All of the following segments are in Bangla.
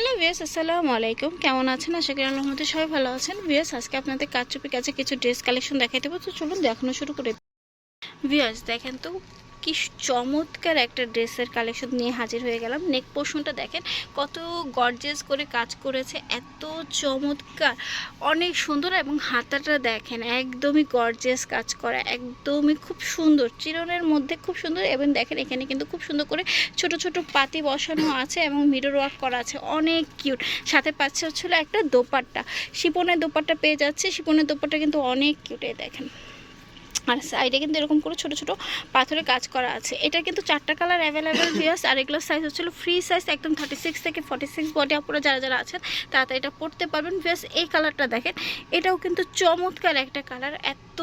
হ্যালো ভিয়াস আসসালামু আলাইকুম। কেমন আছেন? আশা করি আলহামদুলিল্লাহ সবাই ভালো আছেন। ভিয়াস আজকে আপনাদের কাচুপি কাছে কিছু ড্রেস কালেকশন দেখাই দেবো তো চলুন দেখানো শুরু করে। ভিয়াস দেখেন তো কি চমৎকার একটা ড্রেসের কালেকশন নিয়ে হাজির হয়ে গেলাম। নেক পোর্শনটা দেখেন, কত গর্জেস করে কাজ করেছে, এত চমৎকার। অনেক সুন্দর এবং হাতাটা দেখেন, একদমই গর্জেস কাজ করা, একদমই খুব সুন্দর। চিরনের মধ্যে খুব সুন্দর, এবং দেখেন এখানে কিন্তু খুব সুন্দর করে ছোট ছোট পাতি বসানো আছে এবং মিরর ওয়ার্ক করা আছে, অনেক কিউট সাথে পাচ্ছে হচ্ছিল একটা দোপাট্টা। শিপনের দোপাট্টা পেয়ে যাচ্ছে, শিপনের দোপাট্টা কিন্তু অনেক কিউট দেখেন। আর সাইডে কিন্তু এরকম করে ছোট ছোট পাথরে কাজ করা আছে। এটা কিন্তু চারটা কালার অ্যাভেলেবেল ভিউয়ার্স আর এগুলোর সাইজ হচ্ছিল ফ্রি সাইজ একদম থার্টি সিক্স থেকে ফর্টি সিক্স বডি আপনারা যারা যারা আছেন তাড়াতাড়ি এটা পড়তে পারবেন। ভিউয়ার্স এই কালারটা দেখেন, এটাও কিন্তু চমৎকার একটা কালার এত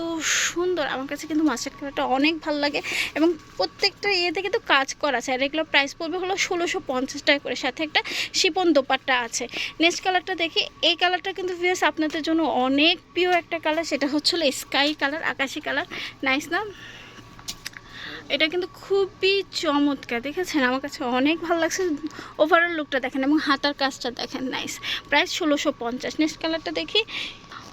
সুন্দর। আমার কাছে কিন্তু মাস্টার্ড কালারটা অনেক ভালো লাগে এবং প্রত্যেকটা ইয়েতে কিন্তু কাজ করা আছে। আর এগুলো প্রাইস পড়বে হলো ষোলোশো পঞ্চাশ টাকা করে। সাথে একটা শিপন দোপাট্টা আছে। নেক্সট কালারটা দেখি, এই কালারটা কিন্তু ভিউয়ার্স আপনাদের জন্য অনেক প্রিয় একটা কালার সেটা হচ্ছিল স্কাই কালার আকাশি কালার নাইস না? এটা কিন্তু খুবই চমৎকার, দেখেছেন? আমার কাছে অনেক ভালো লাগছে। ওভারঅল লুকটা দেখেন এবং হাতার কাজটা দেখেন। নাইস প্রায় ষোলোশো পঞ্চাশ। নেক্সট কালারটা দেখি।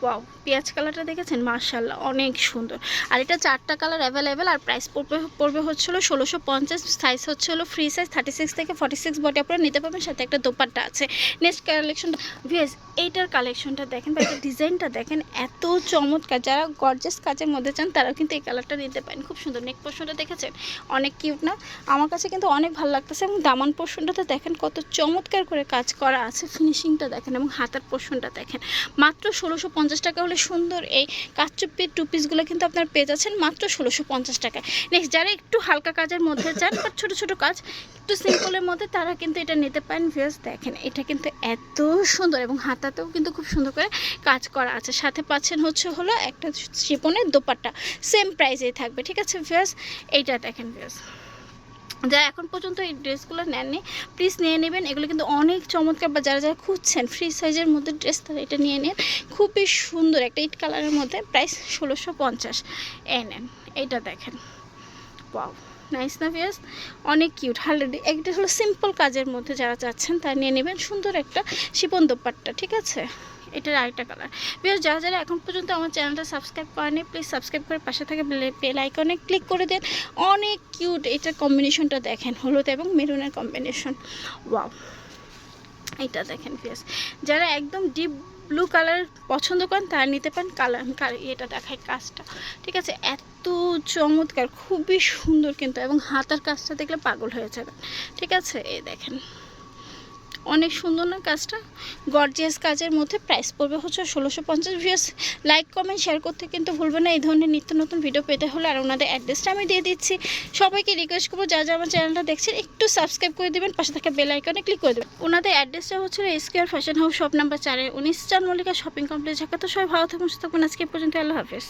ওয়াও পেঁয়াজ কালারটা দেখেছেন? মার্শাল্লাহ অনেক সুন্দর। আর এটা চারটা কালার অ্যাভেলেবেল আর প্রাইস পড়বে পড়বে হচ্ছিল ষোলোশো পঞ্চাশ সাইজ হচ্ছে হলো ফ্রি সাইজ থার্টি সিক্স থেকে ফর্টি সিক্স বডি আপনারা নিতে পারবেন, সাথে একটা দোপাট্টা আছে। নেক্সট কালেকশনটা ভিএস এইটার কালেকশনটা দেখেন বা ডিজাইনটা দেখেন, এত চমৎকার। যারা গর্জেস কাজের মধ্যে চান, তারাও কিন্তু এই কালারটা নিতে পারেন। খুব সুন্দর। নেক পোর্শনটা দেখেছেন? অনেক কিউট না? আমার কাছে কিন্তু অনেক ভালো লাগতেছে এবং দামান পোর্শনটাতে দেখেন, কত চমৎকার করে কাজ করা আছে। ফিনিশিংটা দেখেন এবং হাতার পোর্শনটা দেখেন। মাত্র ষোলোশো পঞ্চাশ টাকা হলে সুন্দর এই কাচুপির টু পিসগুলো কিন্তু আপনার পেয়ে যাচ্ছেন মাত্র ষোলোশো পঞ্চাশ টাকায়। নেক্সট যারা একটু হালকা কাজের মধ্যে চান বা ছোটো ছোটো কাজ, একটু সিম্পলের মধ্যে, তারা কিন্তু এটা নিতে পারেন। ভিউস দেখেন, এটা কিন্তু এত সুন্দর এবং হাতাতেও কিন্তু খুব সুন্দর করে কাজ করা আছে। সাথে পাচ্ছেন হচ্ছে হলো একটা শিপনের দোপাট্টা। সেম প্রাইসেই থাকবে, ঠিক আছে? ভিউস এইটা দেখেন ভিউস যারা এখন পর্যন্ত এই ড্রেসগুলো নেননি প্লিজ নিয়ে নেবেন। এগুলো কিন্তু অনেক চমৎকার বা যারা যারা খুঁজছেন ফ্রি সাইজের মধ্যে ড্রেস তারা এটা নিয়ে নেন। খুবই সুন্দর একটা ইট কালারের মধ্যে প্রাইস ষোলোশো পঞ্চাশ। এ নেন, এইটা দেখেন। ওয়াও নাইস না ভিয়াস অনেক কিউট হালরেডি একটা হলো সিম্পল কাজের মধ্যে যারা চাচ্ছেন তারা নিয়ে নেবেন সুন্দর একটা শিপন দোপাট্টা, ঠিক আছে? এটার আরেকটা কালার বিকজ যারা যারা এখন পর্যন্ত আমার চ্যানেলটা সাবস্ক্রাইব করেনি প্লিজ সাবস্ক্রাইব করে পাশে থাকে বেল আইকনে ক্লিক করে দেন। অনেক কিউট এটার কম্বিনেশনটা দেখেন, হলুদ এবং মেরুনের কম্বিনেশন ওয়াও এটা দেখেন পিয়াস যারা একদম ডিপ ব্লু কালার পছন্দ করেন, তারা নিতে পারেন কালার এটা দেখায় কাজটা। ঠিক আছে? এত চমৎকার, খুবই সুন্দর কিন্তু, এবং হাতার কাজটা দেখলে পাগল হয়ে যাবেন। ঠিক আছে? এই দেখেন। অনেক সুন্দর না কাজটা? গর্জিয়াস কাজের মধ্যে প্রাইস পড়বে হচ্ছে ষোলোশো পঞ্চাশ ভিউস লাইক কমেন্ট শেয়ার করতে কিন্তু ভুলবে না। এই ধরনের নিত্য নতুন ভিডিও পেতে হলে আর ওনাদের অ্যাড্রেসটা আমি দিয়ে দিচ্ছি। সবাইকে রিকোয়েস্ট করব যা যা আমার চ্যানেলটা দেখছেন, একটু সাবস্ক্রাইব করে দেবেন, পাশে থাকা বেল আইকনে ক্লিক করে দেবেন। ওনাদের অ্যাড্রেসটা হচ্ছে SKR fashion house shop number চারে। উনিশ চার মল্লিকা শপিং কমপ্লেক্স ঢাকা। তো সবাই ভালো থাকুন, সুস্থ থাকুন। আজকে পর্যন্ত আল্লাহ হাফেজ।